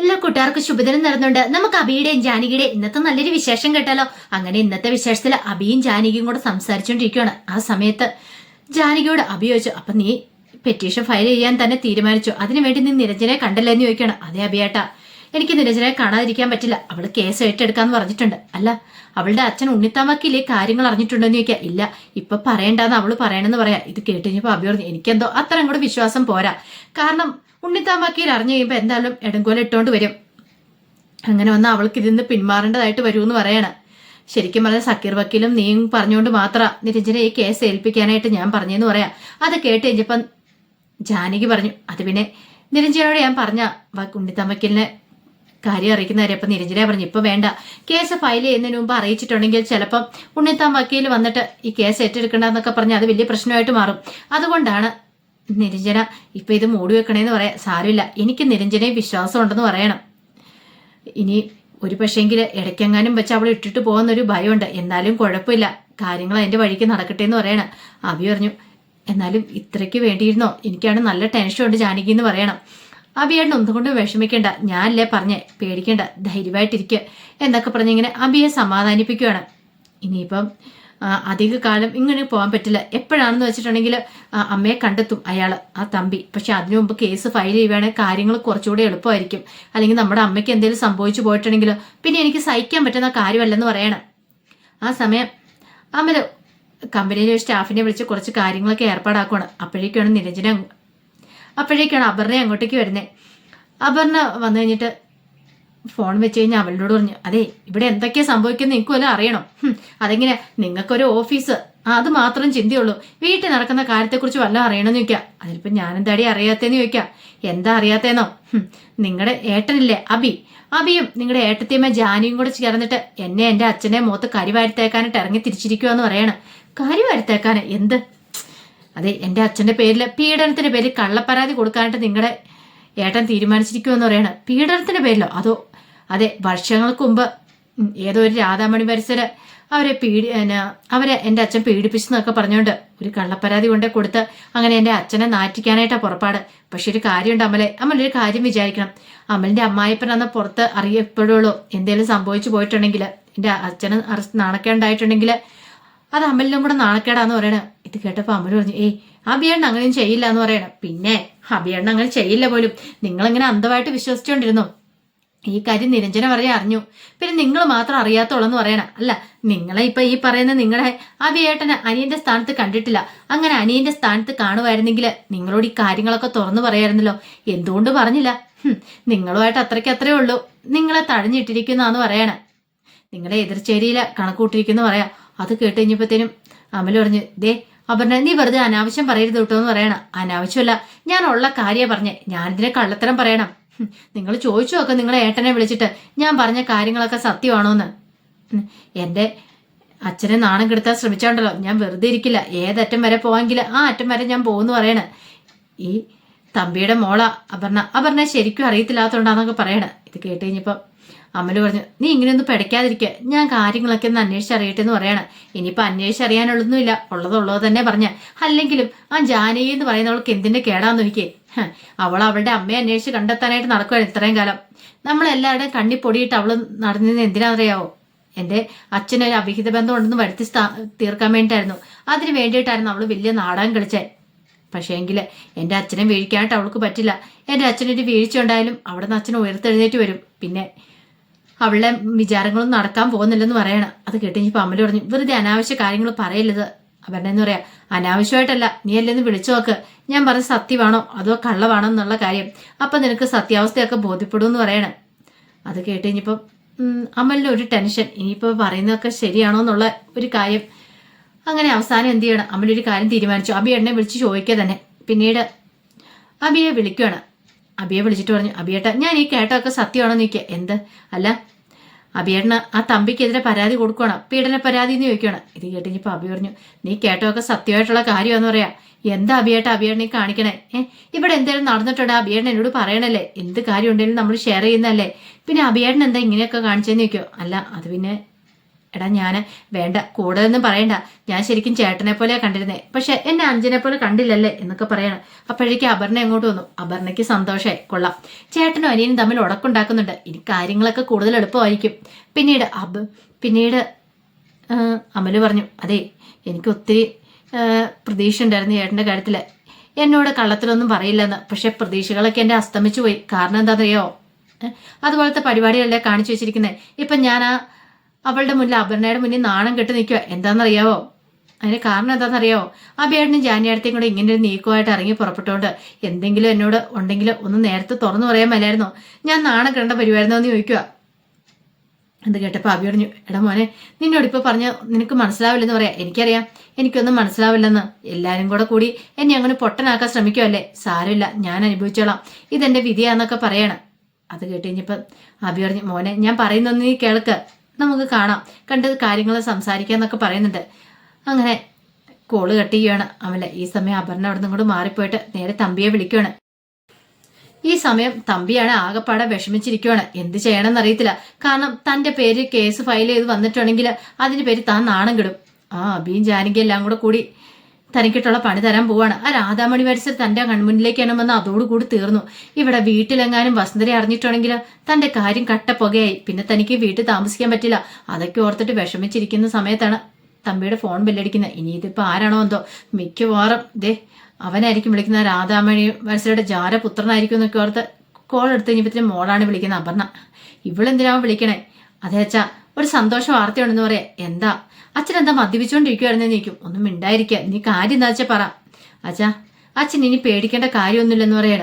എല്ലാ കൂട്ടുകാർക്കും ശുഭദിനം നടന്നുണ്ട് നമുക്ക് അബിയുടെയും ജാനകിയുടെയും ഇന്നത്തെ നല്ലൊരു വിശേഷം കേട്ടാലോ? അങ്ങനെ ഇന്നത്തെ വിശേഷത്തിൽ അബിയും ജാനകിയും കൂടെ സംസാരിച്ചുകൊണ്ടിരിക്കുകയാണ് ആ സമയത്ത്. ജാനകിയോട് അബി ചോദിച്ചു അപ്പൊ നീ പെറ്റീഷൻ ഫയൽ ചെയ്യാൻ തന്നെ തീരുമാനിച്ചു. അതിനുവേണ്ടി നീ നിരഞ്ജനെ കണ്ടല്ലേ എന്ന് ചോദിക്കണം അതെ അബിയേട്ടാ. എനിക്ക് നിരഞ്ജനെ കാണാതിരിക്കാൻ പറ്റില്ല. അവൾ കേസ് ഏറ്റെടുക്കാന്ന് പറഞ്ഞിട്ടുണ്ട്. അല്ല അവളുടെ അച്ഛൻ ഉണ്ണിത്താമക്കില്ലേ കാര്യങ്ങൾ അറിഞ്ഞിട്ടുണ്ടെന്ന് ചോദിക്കുക. ഇല്ല ഇപ്പൊ പറയണ്ടെന്ന് അവൾ പറയണമെന്ന് പറയാം. ഇത് കേട്ട് കഴിഞ്ഞപ്പോ അബി പറഞ്ഞു എനിക്കെന്തോ അത്ര അങ്ങോട്ട് വിശ്വാസം പോരാ. കാരണം ഉണ്ണിത്താമക്കയിൽ അറിഞ്ഞു കഴിയുമ്പോ എന്തായാലും എടങ്കോല ഇട്ടോണ്ട് വരും. അങ്ങനെ വന്ന് അവൾക്ക് ഇതിന്ന് പിന്മാറേണ്ടതായിട്ട് വരുമെന്ന് പറയണ. ശരിക്കും പറഞ്ഞ സക്കീർ വക്കീലും നീയും പറഞ്ഞുകൊണ്ട് മാത്രം. നിരഞ്ജനെ ഈ കേസ് ഏൽപ്പിക്കാനായിട്ട് ഞാൻ പറഞ്ഞെന്ന് പറയാം. അത് കേട്ട് കഴിഞ്ഞപ്പം ജാനകി പറഞ്ഞു അത് പിന്നെ നിരഞ്ജനോട് ഞാൻ പറഞ്ഞ. ഉണ്ണിത്താൻ വക്കീലിനെ കാര്യം അറിയിക്കുന്നവരെ അപ്പം നിരഞ്ജന പറഞ്ഞു. ഇപ്പൊ വേണ്ട. കേസ് ഫയൽ ചെയ്യുന്നതിന് മുമ്പ് അറിയിച്ചിട്ടുണ്ടെങ്കിൽ ചിലപ്പം ഉണ്ണിത്താൻ വക്കീൽ വന്നിട്ട് ഈ കേസ് ഏറ്റെടുക്കണ്ടെന്നൊക്കെ പറഞ്ഞ് അത് വലിയ പ്രശ്നമായിട്ട് മാറും. അതുകൊണ്ടാണ് നിരഞ്ജന ഇപ്പൊ ഇത് മൂടി വെക്കണേന്ന് പറയാം സാരമില്ല. എനിക്ക് നിരഞ്ജനയെ വിശ്വാസം ഉണ്ടെന്ന് പറയണം. ഇനി ഒരു പക്ഷേങ്കിൽ ഇടയ്ക്കെങ്ങാനും വെച്ച് അവൾ ഇട്ടിട്ട് പോകുന്നൊരു ഭയമുണ്ട്. എന്നാലും കുഴപ്പമില്ല. കാര്യങ്ങൾ അതിന്റെ വഴിക്ക് നടക്കട്ടെ എന്ന് പറയണം. അഭി പറഞ്ഞു എന്നാലും ഇത്രയ്ക്ക് വേണ്ടിയിരുന്നോ? എനിക്കാണ് നല്ല ടെൻഷൻ ഉണ്ട് ജാനകി എന്ന് പറയണം. അബിയേട്ടൻ ഒന്നും കൊണ്ട് വിഷമിക്കേണ്ട. ഞാനല്ലേ പറഞ്ഞേ പേടിക്കേണ്ട. ധൈര്യമായിട്ടിരിക്കുക എന്നൊക്കെ പറഞ്ഞിങ്ങനെ അബിയെ സമാധാനിപ്പിക്കുകയാണ് ഇനിയിപ്പം ആ, അധിക കാലം ഇങ്ങനെ പോകാൻ പറ്റില്ല. എപ്പോഴാണെന്ന് വെച്ചിട്ടുണ്ടെങ്കിൽ അമ്മയെ കണ്ടെത്തും അയാൾ ആ തമ്പി. പക്ഷെ അതിനു മുമ്പ് കേസ് ഫയൽ ചെയ്യുകയാണെങ്കിൽ കാര്യങ്ങൾ കുറച്ചുകൂടി എളുപ്പമായിരിക്കും. അല്ലെങ്കിൽ നമ്മുടെ അമ്മയ്ക്ക് എന്തെങ്കിലും സംഭവിച്ചു പോയിട്ടുണ്ടെങ്കിൽ പിന്നെ എനിക്ക് സഹിക്കാൻ പറ്റുന്ന കാര്യമല്ലെന്ന് പറയണം. ആ സമയം അമ്മ കമ്പനിയിലെ സ്റ്റാഫിനെ വിളിച്ച് കുറച്ച് കാര്യങ്ങളൊക്കെ ഏർപ്പാടാക്കുവാണ്. അപ്പോഴേക്കാണ് നിരഞ്ജന അപ്പോഴേക്കാണ് അപർണ അങ്ങോട്ടേക്ക് വരുന്നത് അപർണ വന്നു കഴിഞ്ഞിട്ട് ഫോൺ വെച്ച് കഴിഞ്ഞാൽ അവളോട് പറഞ്ഞു അതെ ഇവിടെ എന്തൊക്കെയാ സംഭവിക്കുന്നത് നിങ്ങൾക്ക് വല്ലതും അറിയണം. അതെങ്ങനെയാ അതെങ്ങനെ നിങ്ങൾക്കൊരു ഓഫീസ്? അത് മാത്രം ചിന്തയുള്ളൂ. വീട്ടിൽ നടക്കുന്ന കാര്യത്തെക്കുറിച്ച് വല്ലതും അറിയണമെന്ന് ചോദിക്കാം. അതിലിപ്പോൾ ഞാനെന്താടി അറിയാത്തേന്ന് ചോദിക്കാം. എന്താ അറിയാത്തേന്നോ? നിങ്ങളുടെ ഏട്ടനില്ലേ അബി. അബിയും നിങ്ങളുടെ ഏട്ടത്തിയമ്മ ജാനിയും കൂടെ ചേർന്നിട്ട് എന്നെ എന്റെ അച്ഛനെ മുഖത്ത് കരിവാരിത്തേക്കാനായിട്ട് ഇറങ്ങി തിരിച്ചിരിക്കുവാന്ന് പറയണം. കരി വരുത്തേക്കാൻ എന്ത്? അതെ എന്റെ അച്ഛന്റെ പേരിൽ പീഡനത്തിന്റെ പേരിൽ കള്ളപ്പരാതി കൊടുക്കാനായിട്ട് നിങ്ങളുടെ ഏട്ടൻ തീരുമാനിച്ചിരിക്കുമെന്ന് പറയണം. പീഡനത്തിന്റെ പേരിലോ? അതോ അതെ വർഷങ്ങൾക്ക് മുമ്പ് ഏതോ ഒരു രാധാമണി പരിസര അവരെ പീഡി അവരെ എന്റെ അച്ഛൻ പീഡിപ്പിച്ചെന്നൊക്കെ പറഞ്ഞുകൊണ്ട് ഒരു കള്ളപ്പരാതി കൊണ്ടേ കൊടുത്ത് അങ്ങനെ എന്റെ അച്ഛനെ നാറ്റിക്കാനായിട്ടാ പുറപ്പാട്. പക്ഷെ ഒരു കാര്യമുണ്ട് അമലെ അമലൊരു കാര്യം വിചാരിക്കണം. അമലിന്റെ അമ്മായിപ്പൻ അന്ന് പുറത്ത് അറിയപ്പെടുള്ളൂ എന്തെങ്കിലും സംഭവിച്ചു പോയിട്ടുണ്ടെങ്കിൽ എന്റെ അച്ഛന് അറസ്റ്റ് നാണക്കേണ്ടായിട്ടുണ്ടെങ്കിൽ അത് അമലിനും കൂടെ നാണക്കേടാന്ന് പറയണ. ഇത് കേട്ടപ്പോൾ അമൽ പറഞ്ഞു ഏയ് അഭിയണ്ണ അങ്ങനെയും ചെയ്യില്ല എന്ന് പറയണം. പിന്നെ അഭിയണ്ണ അങ്ങനെ ചെയ്യില്ല പോലും. നിങ്ങളിങ്ങനെ അന്ധമായിട്ട് വിശ്വസിച്ചോണ്ടിരുന്നു? ഈ കാര്യം നിരഞ്ജന പറയാൻ അറിഞ്ഞു. പിന്നെ നിങ്ങൾ മാത്രം അറിയാത്തോളെന്ന് പറയണം. അല്ല നിങ്ങളെ ഇപ്പൊ ഈ പറയുന്ന നിങ്ങളെ അഭിയേട്ടന് അനിയന്റെ സ്ഥാനത്ത് കണ്ടിട്ടില്ല. അങ്ങനെ അനിയന്റെ സ്ഥാനത്ത് കാണുമായിരുന്നെങ്കിൽ നിങ്ങളോട് ഈ കാര്യങ്ങളൊക്കെ തുറന്നു പറയായിരുന്നല്ലോ. എന്തുകൊണ്ട് പറഞ്ഞില്ല? നിങ്ങളുമായിട്ട് അത്രയ്ക്ക് അത്രേ ഉള്ളൂ. നിങ്ങളെ തഴഞ്ഞിട്ടിരിക്കുന്നാന്ന് പറയണേ. നിങ്ങളെ എതിർച്ചേരിയില കണക്കൂട്ടിരിക്കുന്നു പറയാം. അത് കേട്ട് കഴിഞ്ഞപ്പോഴത്തേനും അമൽ പറഞ്ഞു ദേ അപർണ നീ വെറുതെ അനാവശ്യം പറയരുത് കേട്ടോ എന്ന് പറയണം. അനാവശ്യമല്ല ഞാൻ ഉള്ള കാര്യ പറഞ്ഞേ. ഞാനിതിനെ കള്ളത്തരം പറയണം. നിങ്ങൾ ചോദിച്ചു നോക്കാം നിങ്ങളെ ഏട്ടനെ വിളിച്ചിട്ട്. ഞാൻ പറഞ്ഞ കാര്യങ്ങളൊക്കെ സത്യമാണോന്ന്. എന്റെ അച്ഛനെ നാണം കെടുത്താൻ ശ്രമിച്ചോണ്ടല്ലോ. ഞാൻ വെറുതെ ഇരിക്കില്ല. ഏതറ്റം വരെ പോവാങ്കിൽ ആ അറ്റം വരെ ഞാൻ പോകുന്നു പറയണേ. ഈ തമ്പിയുടെ മോള അപർണ. അപർണ ശരിക്കും അറിയത്തില്ലാത്തോണ്ടാന്നൊക്കെ പറയണേ. ഇത് കേട്ട് കഴിഞ്ഞപ്പോൾ അമ്മൽ പറഞ്ഞു നീ ഇങ്ങനെയൊന്നും പെടയ്ക്കാതിരിക്കുക ഞാൻ കാര്യങ്ങളൊക്കെ ഒന്ന് അന്വേഷിച്ചറിയട്ടെ എന്ന് പറയണം. ഇനിയിപ്പോൾ അന്വേഷിച്ചറിയാനുള്ളതൊന്നുമില്ല ഉള്ളതുള്ളത് തന്നെ പറഞ്ഞ. അല്ലെങ്കിലും ആ ജാനകി എന്ന് പറയുന്നവൾക്ക് എന്തിന്റെ കേടാന്ന് നോക്കിയേ. അവൾ അവളുടെ അമ്മയെ അന്വേഷിച്ച് കണ്ടെത്താനായിട്ട് നടക്കുകയാണ് ഇത്രയും കാലം. നമ്മളെല്ലാവരുടെയും കണ്ണി പൊടിയിട്ട് അവൾ നടന്നത് എന്തിനാണെന്നറിയാവോ? എന്റെ അച്ഛനൊരു അവിഹിത ബന്ധം ഉണ്ടെന്ന് വരുത്തി തീർക്കാൻ വേണ്ടിയിട്ടായിരുന്നു. അതിന് വേണ്ടിയിട്ടായിരുന്നു അവൾ വലിയ നാടകം കളിച്ചത്. പക്ഷേ എങ്കിൽ എന്റെ അച്ഛനെ വീഴിക്കാനായിട്ട് അവൾക്ക് പറ്റില്ല. എന്റെ അച്ഛനൊരു വീഴ്ച ഉണ്ടായാലും അവിടെ നിന്ന് അച്ഛൻ ഉയർത്തെഴുന്നേറ്റ് വരും. പിന്നെ അവളുടെ വിചാരങ്ങളൊന്നും നടക്കാൻ പോകുന്നില്ലെന്ന് പറയണം. അത് കേട്ടിപ്പോൾ അമ്മ പറഞ്ഞു വെറുതെ അനാവശ്യ കാര്യങ്ങൾ പറയല്ലത് അവരുടെ എന്ന് പറയാ? അനാവശ്യമായിട്ടല്ല. നീ അല്ലെന്ന് വിളിച്ചു നോക്ക്. ഞാൻ പറഞ്ഞ സത്യമാണോ അതോ കള്ളമാണോ എന്നുള്ള കാര്യം. അപ്പം നിനക്ക് സത്യാവസ്ഥയൊക്കെ ബോധ്യപ്പെടും എന്ന് പറയണം. അത് കേട്ട് ഇനിയിപ്പം അമലിന് ഒരു ടെൻഷൻ. ഇനിയിപ്പോൾ പറയുന്നതൊക്കെ ശരിയാണോ എന്നുള്ള ഒരു കാര്യം. അങ്ങനെ അവസാനം എന്ത് ചെയ്യണം? അമലൊരു കാര്യം തീരുമാനിച്ചു. അബി എന്നെ വിളിച്ച് ചോദിക്കുക തന്നെ. പിന്നീട് അബിയെ വിളിക്കുകയാണ് അബിയെ വിളിച്ചിട്ട് പറഞ്ഞു അബിയേട്ട ഞാൻ ഈ കേട്ടൊക്കെ സത്യമാണോ നിൽക്കുക എന്ത്? അല്ല അബിയേട്ടന് ആ തമ്പിക്കെതിരെ പരാതി കൊടുക്കണം പീഡന പരാതി എന്ന് ചോദിക്കണം ഇത് കേട്ടിപ്പോൾ അബി പറഞ്ഞു നീ കേട്ടൊക്കെ സത്യമായിട്ടുള്ള കാര്യമെന്ന് പറയാ. എന്താ അബിയേട്ട അബിയേട്ടനെ കാണിക്കണേ? ഏഹ് ഇവിടെ എന്തെങ്കിലും നടന്നിട്ടുണ്ട്? അബിയേട്ടൻ എന്നോട് പറയണല്ലേ. എന്ത് കാര്യം ഉണ്ടെങ്കിലും നമ്മൾ ഷെയർ ചെയ്യുന്നതല്ലേ. പിന്നെ അബിയേട്ടൻ എന്താ ഇങ്ങനെയൊക്കെ കാണിച്ചെന്ന് ചോദിക്കോ? അല്ല അത് പിന്നെ എടാ ഞാൻ വേണ്ട കൂടുതലൊന്നും പറയണ്ട. ഞാൻ ശരിക്കും ചേട്ടനെ പോലെ കണ്ടിരുന്നേ. പക്ഷെ എന്നെ അഞ്ജനെ പോലെ കണ്ടില്ലല്ലേ എന്നൊക്കെ പറയണം. അപ്പോഴേക്കും അപർണ എങ്ങോട്ട് വന്നു? അപർണയ്ക്ക് സന്തോഷമായി കൊള്ളാം. ചേട്ടനും അനിയനും തമ്മിൽ ഉടക്കുണ്ടാക്കുന്നുണ്ട്. ഇനി കാര്യങ്ങളൊക്കെ കൂടുതൽ എളുപ്പമായിരിക്കും. പിന്നീട് അബ് പിന്നീട് അമൽ പറഞ്ഞു അതെ എനിക്ക് ഒത്തിരി പ്രതീക്ഷ ഉണ്ടായിരുന്നു ചേട്ടന്റെ കാര്യത്തിൽ എന്നോട് കള്ളത്തിലൊന്നും പറയില്ലെന്ന്. പക്ഷെ പ്രതീക്ഷകളൊക്കെ എന്റെ അസ്തമിച്ചു പോയി. കാരണം എന്താണെന്നറിയോ? അതുപോലത്തെ പരിപാടികളല്ലേ കാണിച്ചു വെച്ചിരിക്കുന്നത് ഇപ്പം ഞാൻ ആ അവളുടെ മുന്നിൽ അപർണയുടെ മുന്നിൽ നാണം കെട്ട് നിൽക്കുക എന്താണെന്നറിയാവോ? അതിന് കാരണം എന്താണെന്നറിയാവോ? ആ ബേഡിനും ജാനിയാടത്തെയും കൂടെ ഇങ്ങനെ ഒരു നീക്കമായിട്ട് ഇറങ്ങി പുറപ്പെട്ടുകൊണ്ട് എന്തെങ്കിലും എന്നോട് ഉണ്ടെങ്കിൽ ഒന്ന് നേരത്തെ തുറന്നു പറയാൻ മേലായിരുന്നോ. ഞാൻ നാണം കണ്ട പരിപാടിയെന്നോ എന്ന് ചോദിക്കുക എന്ത് കേട്ടപ്പോൾ അഭി പറഞ്ഞു എടാ മോനെ നിന്നോട് ഇപ്പോൾ പറഞ്ഞ നിനക്ക് മനസ്സിലാവില്ലെന്ന് പറയാം. എനിക്കറിയാം എനിക്കൊന്നും മനസ്സിലാവില്ലെന്ന്. എല്ലാവരും കൂടെ കൂടി എന്നെ അങ്ങനെ പൊട്ടനാക്കാൻ ശ്രമിക്കുമല്ലേ സാരമില്ല ഞാൻ അനുഭവിച്ചോളാം. ഇതെന്റെ വിധിയാന്നൊക്കെ പറയണം. അത് കേട്ട് കഴിഞ്ഞപ്പം അഭി പറഞ്ഞു മോനെ ഞാൻ പറയുന്നൊന്ന് നീ കേൾക്ക്. നമുക്ക് കാണാം. കണ്ട് കാര്യങ്ങൾ സംസാരിക്കാന്നൊക്കെ പറയുന്നുണ്ട്. അങ്ങനെ കോൾ കട്ടിയാണ് ചെയ്യുകയാണ് അവലെ ഈ സമയം അപർണ അവിടെ നിന്നും മാറിപ്പോയിട്ട് നേരെ തമ്പിയെ വിളിക്കുകയാണ് ഈ സമയം തമ്പിയാണ് ആകെപ്പാടെ വിഷമിച്ചിരിക്കുകയാണ് എന്ത് ചെയ്യണമെന്ന് അറിയത്തില്ല. കാരണം തന്റെ പേര് കേസ് ഫയൽ ചെയ്ത് വന്നിട്ടുണ്ടെങ്കിൽ അതിന് പേര് താൻ നാണം കിടും. ആ അബിയും ജാനകി എല്ലാം കൂടെ കൂടി തനിക്കിട്ടുള്ള പണി തരാൻ പോവാണ്. ആ രാധാമണി മരിച്ചത് തന്റെ കൺമുന്നിലേക്ക് വന്ന് അതോടുകൂടി തീർന്നു. ഇവിടെ വീട്ടിലെങ്ങാനും വസന്തരെ അറിഞ്ഞിട്ടുണ്ടെങ്കിൽ തന്റെ കാര്യം കട്ട പുകയായി പിന്നെ തനിക്ക് വീട്ടിൽ താമസിക്കാൻ പറ്റില്ല. അതൊക്കെ ഓർത്തിട്ട് വിഷമിച്ചിരിക്കുന്ന സമയത്താണ് തമ്പിയുടെ ഫോൺ ബെല്ലടിക്കുന്നത്. ഇനി ഇതിപ്പോ ആരാണോ എന്തോ മിക്കവാറും ദേ അവനായിരിക്കും വിളിക്കുന്ന രാധാമണി മരിച്ചരുടെ ജാര പുത്രനായിരിക്കും എന്നൊക്കെ ഓർത്ത് കോൾ എടുത്ത് കഴിഞ്ഞപ്പത്തിന് മോളാണ് വിളിക്കുന്നത് അപർണ. ഇവളെന്തിനാവും വിളിക്കണേ? അതേച്ചാ ഒരു സന്തോഷ വാർത്തയുണ്ടെന്ന് പറയാ. എന്താ? അച്ഛൻ എന്താ മദ്യപിച്ചുകൊണ്ടിരിക്കുവായിരുന്നു നീക്കും ഒന്നും മിണ്ടായിരിക്കുക. നീ കാര്യം എന്താ വെച്ചാ പറ. അച്ഛാ അച്ഛൻ ഇനി പേടിക്കേണ്ട കാര്യമൊന്നുമില്ലെന്ന് പറയണ.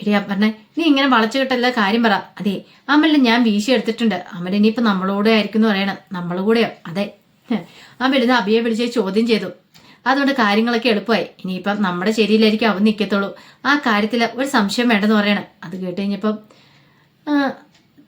എടി പറഞ്ഞേ നീ ഇങ്ങനെ വളച്ചു കിട്ടല്ല കാര്യം പറ. അതെ അമലിന് ഞാൻ വീശി എടുത്തിട്ടുണ്ട്. അമൽ ഇനിയിപ്പോ നമ്മളോടെ ആയിരിക്കും എന്ന് പറയണം. നമ്മൾ കൂടെയോ? അതെ. അമൽ ഇത് അബിയെ വിളിച്ച് ചോദ്യം ചെയ്തു. അതുകൊണ്ട് കാര്യങ്ങളൊക്കെ എളുപ്പമായി. ഇനിയിപ്പം നമ്മുടെ ശരിയിലായിരിക്കും അവൻ നിൽക്കത്തുള്ളൂ ആ കാര്യത്തിൽ ഒരു സംശയം വേണ്ടെന്ന് പറയണം. അത് കേട്ട് കഴിഞ്ഞപ്പം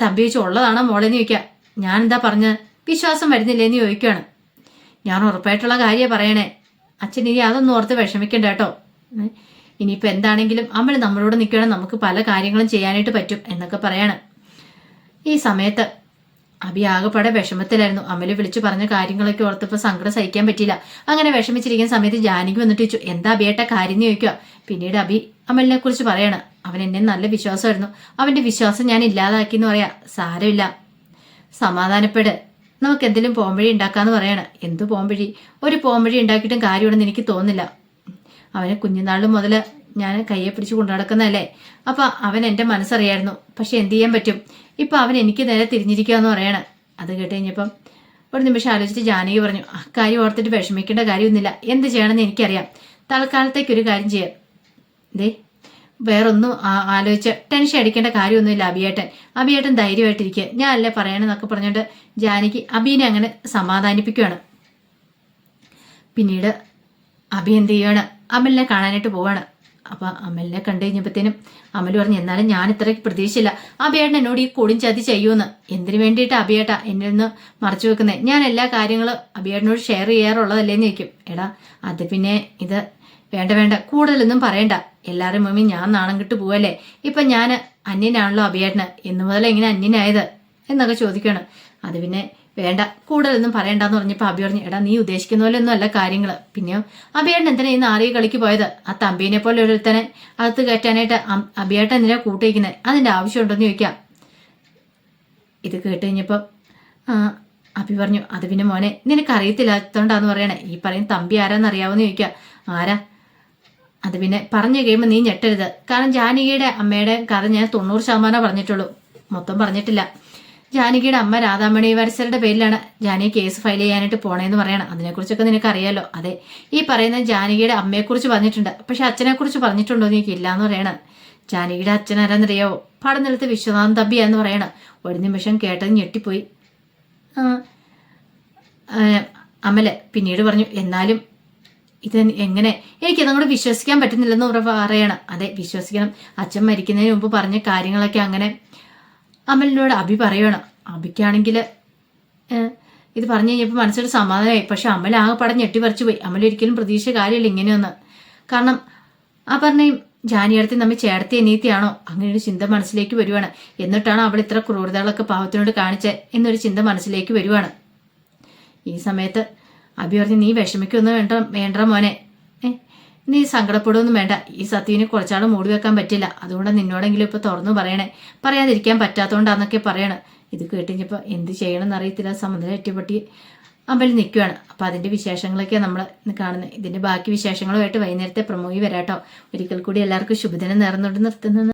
തമ്പി ചോദിച്ചു ഉള്ളതാണോ മോളെന്ന് ഞാൻ എന്താ പറഞ്ഞ വിശ്വാസം വരുന്നില്ലേ എന്ന് ചോദിക്കുകയാണ് ഞാൻ ഉറപ്പായിട്ടുള്ള കാര്യം പറയണേ. അച്ഛൻ ഇനി അതൊന്നും ഓർത്ത് വിഷമിക്കണ്ട കേട്ടോ. ഇനിയിപ്പോൾ എന്താണെങ്കിലും അമ്മൾ നമ്മളോട് നിൽക്കുകയാണെങ്കിൽ നമുക്ക് പല കാര്യങ്ങളും ചെയ്യാനായിട്ട് പറ്റും എന്നൊക്കെ പറയാണ്. ഈ സമയത്ത് അബി ആകെപ്പാടെ വിഷമത്തിലായിരുന്നു. അമൽ വിളിച്ചു പറഞ്ഞ കാര്യങ്ങളൊക്കെ ഓർത്തപ്പോൾ സങ്കടം സഹിക്കാൻ പറ്റിയില്ല. അങ്ങനെ വിഷമിച്ചിരിക്കുന്ന സമയത്ത് ജാനകി വന്നിട്ട് ചോദിച്ചു എന്താ അബിയേട്ട കാര്യം എന്ന് ചോദിക്കുക പിന്നീട് അബി അമലിനെ കുറിച്ച് പറയാണ്. അവൻ എന്നെ നല്ല വിശ്വാസമായിരുന്നു. അവന്റെ വിശ്വാസം ഞാൻ ഇല്ലാതാക്കി എന്ന് പറയാ. സാരമില്ല. സമാധാനപ്പെട്. നമുക്ക് എന്തെങ്കിലും പോംവഴി ഉണ്ടാക്കാന്ന് പറയണം. എന്ത് പോംവഴി ഒരു പോംവഴി ഉണ്ടാക്കിയിട്ടും കാര്യമുണ്ടെന്ന് എനിക്ക് തോന്നുന്നില്ല. അവനെ കുഞ്ഞുനാൾ മുതൽ ഞാൻ കയ്യെ പിടിച്ച് കൊണ്ടു നടക്കുന്നതല്ലേ അപ്പൊ അവൻ എന്റെ മനസ്സറിയായിരുന്നു. പക്ഷെ എന്ത് ചെയ്യാൻ പറ്റും? ഇപ്പൊ അവൻ എനിക്ക് നേരെ തിരിഞ്ഞിരിക്കുകയെന്ന് പറയണ. അത് കേട്ട് കഴിഞ്ഞപ്പം ഒരു നിമിഷം ആലോചിച്ച് ജാനകി പറഞ്ഞു കാര്യം ഓർത്തിട്ട് വിഷമിക്കേണ്ട കാര്യമൊന്നുമില്ല. എന്ത് ചെയ്യണമെന്ന് എനിക്കറിയാം. തൽക്കാലത്തേക്ക് ഒരു കാര്യം ചെയ്യാം. ദേ വേറൊന്നും ആലോചിച്ച് ടെൻഷൻ അടിക്കേണ്ട കാര്യമൊന്നുമില്ല അബിയേട്ടൻ അബിയേട്ടൻ ധൈര്യമായിട്ടിരിക്കുക. ഞാൻ അല്ലേ പറയണമെന്നൊക്കെ പറഞ്ഞുകൊണ്ട് ജാനകി അബീനെ അങ്ങനെ സമാധാനിപ്പിക്കുകയാണ് പിന്നീട് അബി എന്ത് ചെയ്യാണ് അമലിനെ കാണാനായിട്ട് പോവാണ്. അപ്പൊ അമലിനെ കണ്ടു കഴിഞ്ഞപ്പോഴത്തേനും അമൽ പറഞ്ഞു എന്നാലും ഞാൻ ഇത്രയ്ക്ക് പ്രതീക്ഷയില്ല അബിയേട്ടൻ എന്നോട് ഈ കൊടും ചതി ചെയ്യുമെന്ന് എന്തിനു വേണ്ടിയിട്ട് അബിയേട്ട എന്നിൽ നിന്ന് മറച്ചു വെക്കുന്നത് ഞാൻ എല്ലാ കാര്യങ്ങളും അബിയേട്ടനോട് ഷെയർ ചെയ്യാറുള്ളതല്ലേന്ന് ചോദിക്കും. എടാ അത് പിന്നെ ഇത് വേണ്ട വേണ്ട. കൂടുതലൊന്നും പറയണ്ട. എല്ലാവരും മമ്മി ഞാൻ നാണം കിട്ടു പോവല്ലേ? ഇപ്പൊ ഞാൻ അന്യനാണല്ലോ അഭിയേട്ടന്. എന്ന് മുതൽ എങ്ങനെ അന്യനായത് എന്നൊക്കെ ചോദിക്കണം. അത് പിന്നെ വേണ്ട കൂടുതലൊന്നും പറയണ്ടെന്ന് പറഞ്ഞപ്പോൾ അഭി പറഞ്ഞു എടാ നീ ഉദ്ദേശിക്കുന്ന പോലെ ഒന്നും അല്ല കാര്യങ്ങൾ പിന്നെ അഭിയേട്ടൻ എന്തിനാ ഈ നാറിയ കളിക്ക് പോയത്? ആ തമ്പീനെ പോലെ ഒരുത്തനെ അകത്ത് കയറ്റാനായിട്ട് അബിയേട്ടൻ എന്തിനാ കൂട്ടിയിരിക്കുന്നത് അതിന്റെ ആവശ്യമുണ്ടെന്ന് ചോദിക്കാം. ഇത് കേട്ട് കഴിഞ്ഞപ്പോൾ അബി പറഞ്ഞു അത് പിന്നെ മോനെ നിനക്ക് അറിയത്തില്ലാത്തോണ്ടാന്ന് പറയണേ. ഈ പറയും തമ്പി ആരാന്ന് അറിയാവോന്ന് ചോദിക്കുക ആരാ? അത് പിന്നെ പറഞ്ഞു കഴിയുമ്പോൾ നീ ഞെട്ടരുത്. കാരണം ജാനകിയുടെ അമ്മയുടെ കഥ ഞാൻ തൊണ്ണൂറ് ശതമാനം പറഞ്ഞിട്ടുള്ളൂ. മൊത്തം പറഞ്ഞിട്ടില്ല. ജാനകിയുടെ അമ്മ രാധാമണി വരസരുടെ പേരിലാണ് ജാനകി കേസ് ഫയൽ ചെയ്യാനായിട്ട് പോണേന്ന് പറയണം. അതിനെക്കുറിച്ചൊക്കെ നിനക്ക് അറിയാലോ അതെ ഈ പറയുന്ന ജാനകിയുടെ അമ്മയെക്കുറിച്ച് പറഞ്ഞിട്ടുണ്ട്. പക്ഷെ അച്ഛനെക്കുറിച്ച് പറഞ്ഞിട്ടുണ്ടോ എന്ന് ഇല്ല എന്ന് പറയണം. ജാനകിയുടെ അച്ഛൻ ആരാന്നറിയാവോ? പടനിലത്ത് വിശ്വനാഥൻ തമ്പിയാന്ന് പറയണം. ഒരു നിമിഷം കേട്ടത് ഞെട്ടിപ്പോയി. അമൽ പിന്നീട് പറഞ്ഞു എന്നാലും ഇത് എങ്ങനെ? എനിക്ക് അതങ്ങോട്ട് വിശ്വസിക്കാൻ പറ്റുന്നില്ലെന്ന് പറയണം. അതെ വിശ്വസിക്കണം. അച്ഛൻ മരിക്കുന്നതിന് മുമ്പ് പറഞ്ഞ കാര്യങ്ങളൊക്കെ അങ്ങനെ അമലിനോട് അഭി പറയണം. അഭിക്കാണെങ്കിൽ ഇത് പറഞ്ഞു കഴിഞ്ഞപ്പോൾ മനസ്സിലൊരു സമാധാനമായി. പക്ഷെ അമൽ ആകെ പടം ഞെട്ടിപ്പറിച്ചു പോയി. അമൽ ഒരിക്കലും പ്രതീക്ഷ കാര്യമില്ല ഇങ്ങനെയൊന്ന്. കാരണം ആ അപർണയും ജാനിയടത്തി നമ്മെ ചേർത്തി അനീത്തിയാണോ അങ്ങനെ ഒരു ചിന്ത മനസ്സിലേക്ക് വരുവാണ്. എന്നിട്ടാണ് അവൾ ഇത്ര ക്രൂരതകളൊക്കെ പാവത്തിനോട് കാണിച്ചത് എന്നൊരു ചിന്ത മനസ്സിലേക്ക് വരുവാണ്. ഈ സമയത്ത് അബി പറഞ്ഞു നീ വിഷമിക്കൊന്നും വേണ്ട വേണ്ട മോനെ. നീ സങ്കടപ്പെടുകയൊന്നും വേണ്ട. ഈ സത്യവിനെ കുറച്ചാൾ മൂടി വെക്കാൻ പറ്റില്ല. അതുകൊണ്ട് നിന്നോടെങ്കിലും ഇപ്പോൾ തുറന്നു പറയണേ. പറയാതിരിക്കാൻ പറ്റാത്തതുകൊണ്ടാന്നൊക്കെ പറയണം. ഇത് കേട്ടിഞ്ഞപ്പോൾ എന്ത് ചെയ്യണമെന്ന് അറിയത്തില്ല. സമുദ്രം ഏറ്റുപൊട്ടി അമ്പലം നിൽക്കുകയാണ് അപ്പോൾ അതിന്റെ വിശേഷങ്ങളൊക്കെ നമ്മൾ കാണുന്നത് ഇതിന്റെ ബാക്കി വിശേഷങ്ങളുമായിട്ട് വൈകുന്നേരത്തെ പ്രമോയി വരാട്ടോ. ഒരിക്കൽ കൂടി എല്ലാവർക്കും ശുഭദിനം നേർന്നുകൊണ്ട് നിർത്തുന്നത്